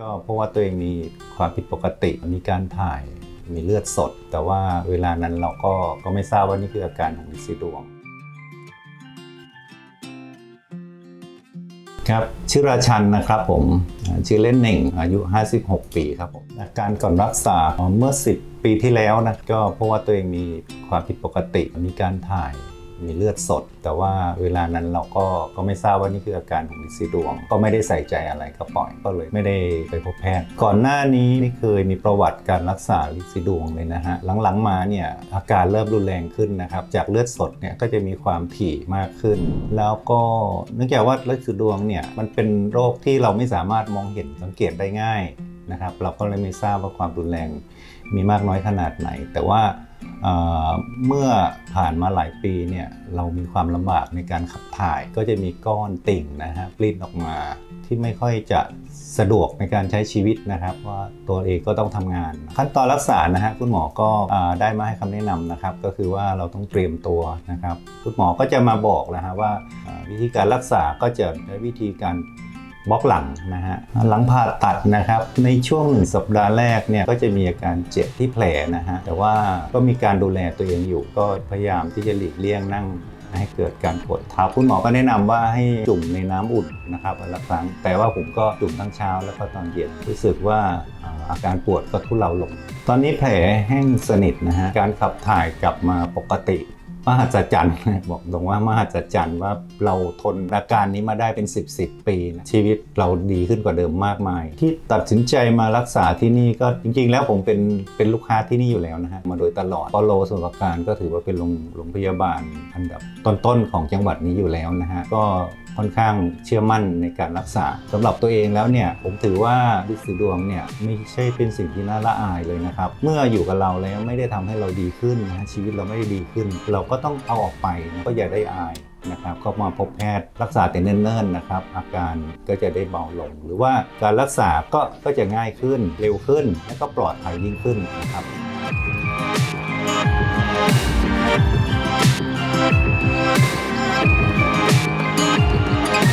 ก็เพราะว่าตัวเองมีความผิดปกติมีการถ่ายมีเลือดสด แต่ว่าเวลานั้นเราก็ก็ไม่ทราบว่านี่คืออาการของลิซีดวง ครับชื่อราชันนะครับผมชื่อเล่นหน่งอายุ 56 ปีครับผมอาการก่อนรักษาเมื่อ 10 ปีที่แล้วนะก็เพราะว่าตัวเองมีความผิดปกติมีการถ่าย มีเลือดสด แต่ว่าเวลานั้นเราก็ก็ไม่ทราบว่านี่คืออาการของลิซีดวง ก็ไม่ได้ใส่ใจอะไรก็ปล่อยก็เลยไม่ได้ไปพบแพทย์ ก่อนหน้านี้ไม่เคยมีประวัติการรักษาลิซีดวงเลยนะฮะหลังๆมาเนี่ยอาการเริ่มรุนแรงขึ้นนะครับจากเลือดสดเนี่ยก็จะมีความถี่มากขึ้น แล้วก็เนื่องจากว่าลิซีดวงเนี่ยมันเป็นโรคที่เราไม่สามารถมองเห็นสังเกตได้ง่ายนะครับเราก็เลยไม่ทราบว่าความรุนแรงมีมากน้อยขนาดไหน แต่ว่า เมื่อผ่านมาหลายปีเนี่ยเรามีความลำบากในการขับถ่ายก็จะมีก้อนติ่งนะฮะปลิ้นออกมาที่ไม่ค่อยจะสะดวกในการใช้ชีวิตนะครับ ว่าตัวเองก็ต้องทำงาน ขั้นตอนรักษานะฮะคุณหมอก็ได้มาให้คำแนะนำนะครับ ก็คือว่าเราต้องเตรียมตัวนะครับ คุณหมอก็จะมาบอกนะฮะว่าอ่าวิธีการรักษาก็จะใช้วิธีการ บล็อกหลังนะฮะหลังผ่าตัดนะครับในช่วงหนึ่งสัปดาห์แรกเนี่ยก็จะมีอาการเจ็บที่แผลนะฮะแต่ว่าก็มีการดูแลตัวเองอยู่ ก็พยายามที่จะหลีกเลี่ยงนั่งให้เกิดการปวดเท้าคุณหมอก็แนะนำว่าให้จุ่มในน้ำอุ่นนะครับวันละครั้ง แต่ว่าผมก็จุ่มทั้งเช้าแล้วก็ตอนเย็นรู้สึกว่าอ่าอาการปวดก็ทุเลาลง ตอนนี้แผลแห้งสนิทนะฮะการขับถ่ายกลับมาปกติ มหัศจรรย์ บอกตรงว่ามหัศจรรย์ว่าเราทนอาการนี้มาได้เป็น 10บสปีนะชีวิตเราดีขึ้นกว่าเดิมมากมาย ที่ตัดสินใจมารักษาที่นี่ก็จริง ๆ แล้วผมเป็นเป็นลูกค้าที่นี่อยู่แล้วนะฮะมาโดยตลอดปอโลสมุทรปราการก็ถือว่าเป็นโรงโรงพยาบาลอันดับต้นๆของจังหวัดนี้อยู่แล้วนะฮะก็ ค่อนข้างเชื่อมั่นในการรักษา สำหรับตัวเองแล้วเนี่ยผมถือว่าฤทธิ์ดวงเนี่ยไม่ใช่เป็นสิ่งที่น่าละอายเลยนะครับ เมื่ออยู่กับเราแล้วไม่ได้ทำให้เราดีขึ้นนะชีวิตเราไม่ได้ดีขึ้น เราก็ต้องเอาออกไปก็อย่าได้อายนะครับก็มาพบแพทย์รักษาแต่เนิ่นๆนะครับ อาการก็จะได้เบาลง หรือว่าการรักษาก็ก็จะง่ายขึ้นเร็วขึ้น และก็ปลอดภัยยิ่งขึ้นนะครับ